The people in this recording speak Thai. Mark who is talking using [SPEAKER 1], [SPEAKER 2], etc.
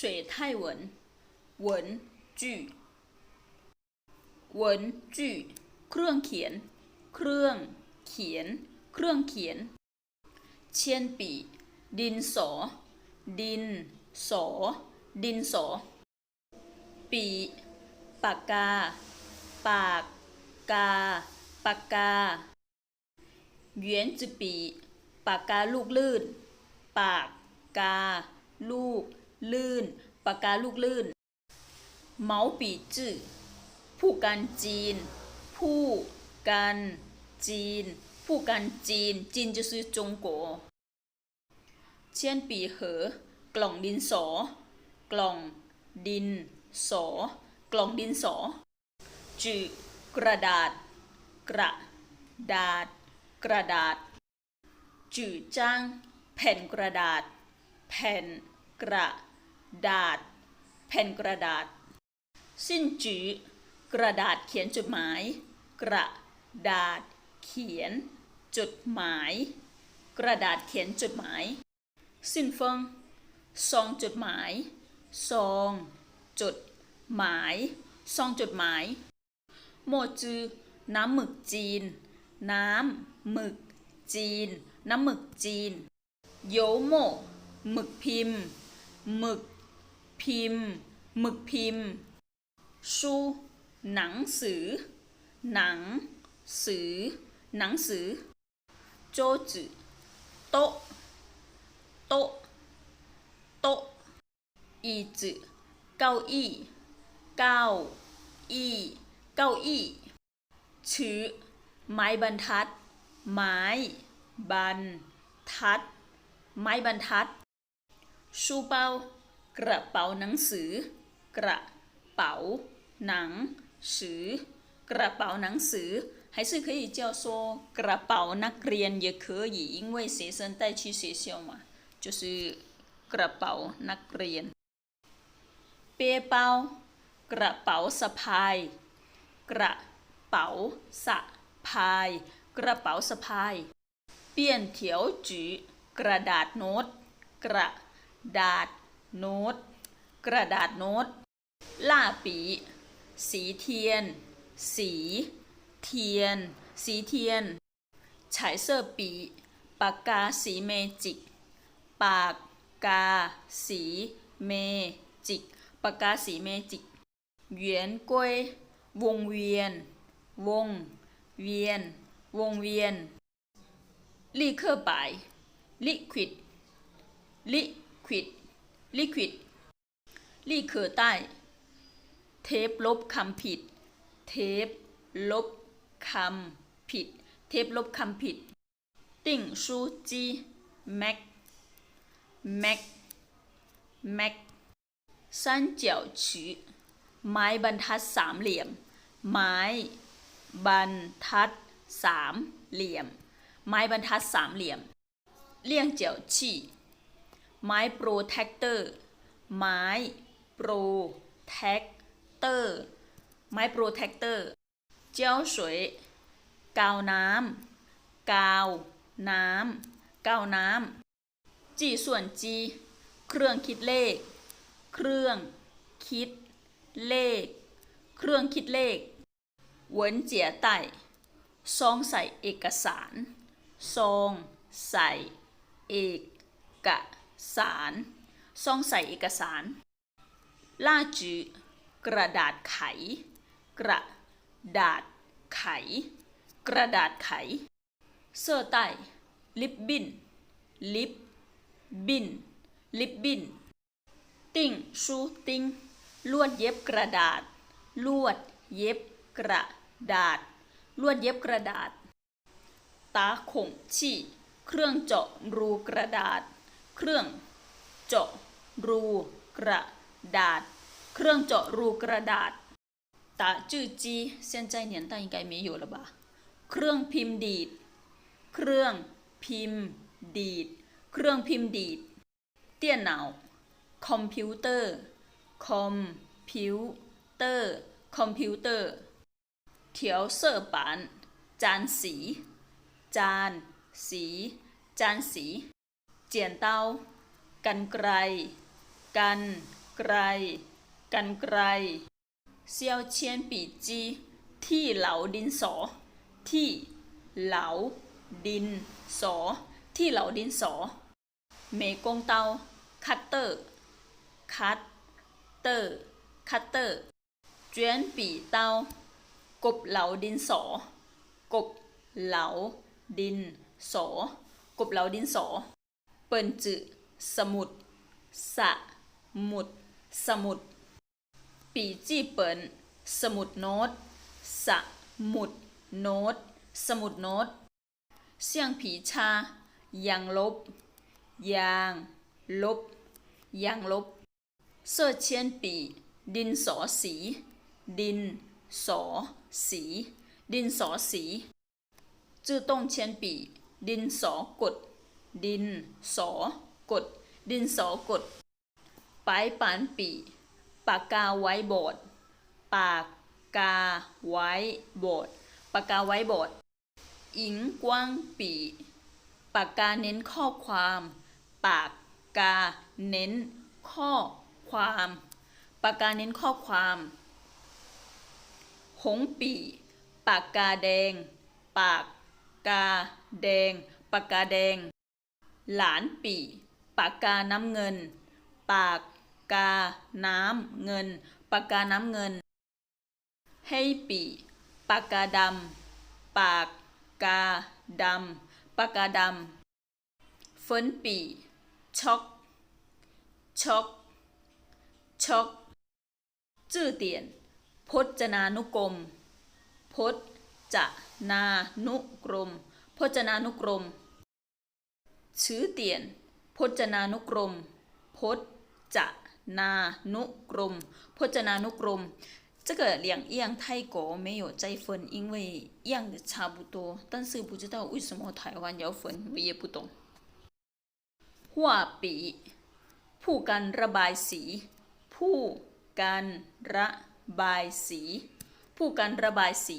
[SPEAKER 1] 水泰文文具文具เครื่องเขียน เครื่องเขียน เครื่องเขียน เชียนปีดินสอ ดินสอ ดินสอ ปีปากกา ปากกา ปากกาเหวียนจือปี ปากกาลูกลื่น ปากกา ลูก ลื่น ปากกาลูกลื่นเมาปีจื้อผู้การจีน ผู้การจีน ผู้การจีน จีนจะซื้อจงโกเชียนปีเหอกล่องดินสอ กล่องดินสอ กล่องดินสอ จืกระดาษ กระดาษ กระดาษ จือจ้าง แผ่นกระดาษ แผ่นกระ ดาษ แผ่นกระดาษ สิ้นจือกระดาษเขียนจดหมาย กระดาษเขียนจดหมาย กระดาษเขียนจดหมาย สิ้นเฟิงซองจดหมายซองจดหมายซองจดหมาย โมจือ น้ำหมึกจีน น้ำหมึกจีน น้ำหมึกจีนโยโมหมึกพิมพ์หมึก พิมพ์ หมึกพิมพ์ ชูหนังสือ หนัง สือ หนังสือ โจจือโต๊ะ โต๊ะ โต๊ะ อีจือเก้าอี้ เก้าอี้เก้าอี้ชื้อไม้บรรทัด ไม้บรรทัด ไม้บรรทัด ชูเปา กระเป๋าหนังสือ กระเป๋าหนังสือ กระเป๋าหนังสือ还是可以叫说กระเป๋านักเรียน也可以因为学生带去学校嘛就是กระเป๋านักเรียน เปียเปากระเป๋าสะพาย กระเป๋าสะพาย กระเป๋าสะพาย เปี้ยนเถียวจือกระดาษโน้ต กระดาษ โน้ต กระดาษโน้ต ล่าปี สีเทียน สี เทียน สีเทียน ฉายเซอร์ปี ปากกาสีเมจิก ปากกาสีเมจิก ปากกาสีเมจิก เหวียนกล้วยวงเวียน วง เวียน วงเวียนลีเคอร์บายลิควิดลิควิด liquid ลี่เคอใต้ เทปลบคำผิด เทปลบคำผิด เทปลบคำผิด ติ่งซูจีแม็กแม็กแม็กสามเหลี่ยมฉีไม้บรรทัดสามเหลี่ยม ไม้บรรทัดสามเหลี่ยม ไม้บรรทัดสามเหลี่ยม เลี่ยงเจียวฉี่ ไม้โปรแทคเตอร์ไม้โปรแทคเตอร์ไม้โปรแทคเตอร์เจ้าสวยกาวน้ำกาวน้ำกาวน้ำจีส่วนจีเครื่องคิดเลข เครื่องคิดเลข เครื่องคิดเลขเหวินเจียไต้ซองใส่เอกสารซองใส่เอกสาร สารซองใส่เอกสาร ล่าจือกระดาษไข กระดาษไข กระดาษไข เสื้อใต้ลิปบิน ลิปบิน ลิปบิน ติ้งชูติ้งลวดเย็บกระดาษ ลวดเย็บกระดาษ ลวดเย็บกระดาษ ตาขงชี่ เครื่องเจาะรูกระดาษ เครื่องเจาะรูกระดาษ เครื่องเจาะรูกระดาษตาจื้อจีเซียนใจเหนียนตาอิงไกมีอยู่หรืบ่าเครื่องพิมพ์ดีด เครื่องพิมพ์ดีด เครื่องพิมพ์ดีด เตี้ยหนาวคอมพิวเตอร์ คอมพิวเตอร์ คอมพิวเตอร์เถียวเซอร์ปาน จานสี จานสี จานสี เจียนเตากันไกรกันไกไกรกันไกรเซียวเชียนปีจีที่เหลาดินสอ ที่เหลาดินสอ ที่เหลาดินสอเมกงเตาคัตเตอร์คัตเตอร์คัตเตอร์เจียนปีเตากบเหลาดินสอ กบเหลาดินสอกบเหลาดินสอ เปิ่นจือสมุดสะมุด สมุด ปีจี้เปิ่นสมุดโน้ตสะมุดโน้ตสมุดโน้ตเสี่ยงผีชายางลบ ยางลบ ยางลบเสื้อเชียนปี ดินสอสี ดินสอสี ดินสอสีจื้อต้งเชียนปี ดินสอกด ดินสอกด ดินสอกดปลายปานปีปากกาไว้บอร์ดปากกาไว้บอร์ดปากกาไว้บอร์ดอิงกว้างปีปากกาเน้นข้อความ ปากกาเน้นข้อความ ปากกาเน้นข้อความ หงปี ปากกาแดง ปากกาแดง ปากกาแดง หลานปีปากกาน้ำเงิน ปากกาน้ำเงิน ปากกาน้ำเงิน ให้ปีปากกาดำ ปากกาดำ ปากกาดำเฟินปีช็อกช็อกช็อกจื่อเตียน พจนานุกรม พจนานุกรม พจนานุกรม ชื่อเตียน พจนานุกรม พจนานุกรม พจนานุกรม这个两样泰国没有再分，因为样的差不多，但是不知道为什么台湾要分，我也不懂。画笔 ผู้กันระบายสี ผู้กันระบายสี ผู้กันระบายสี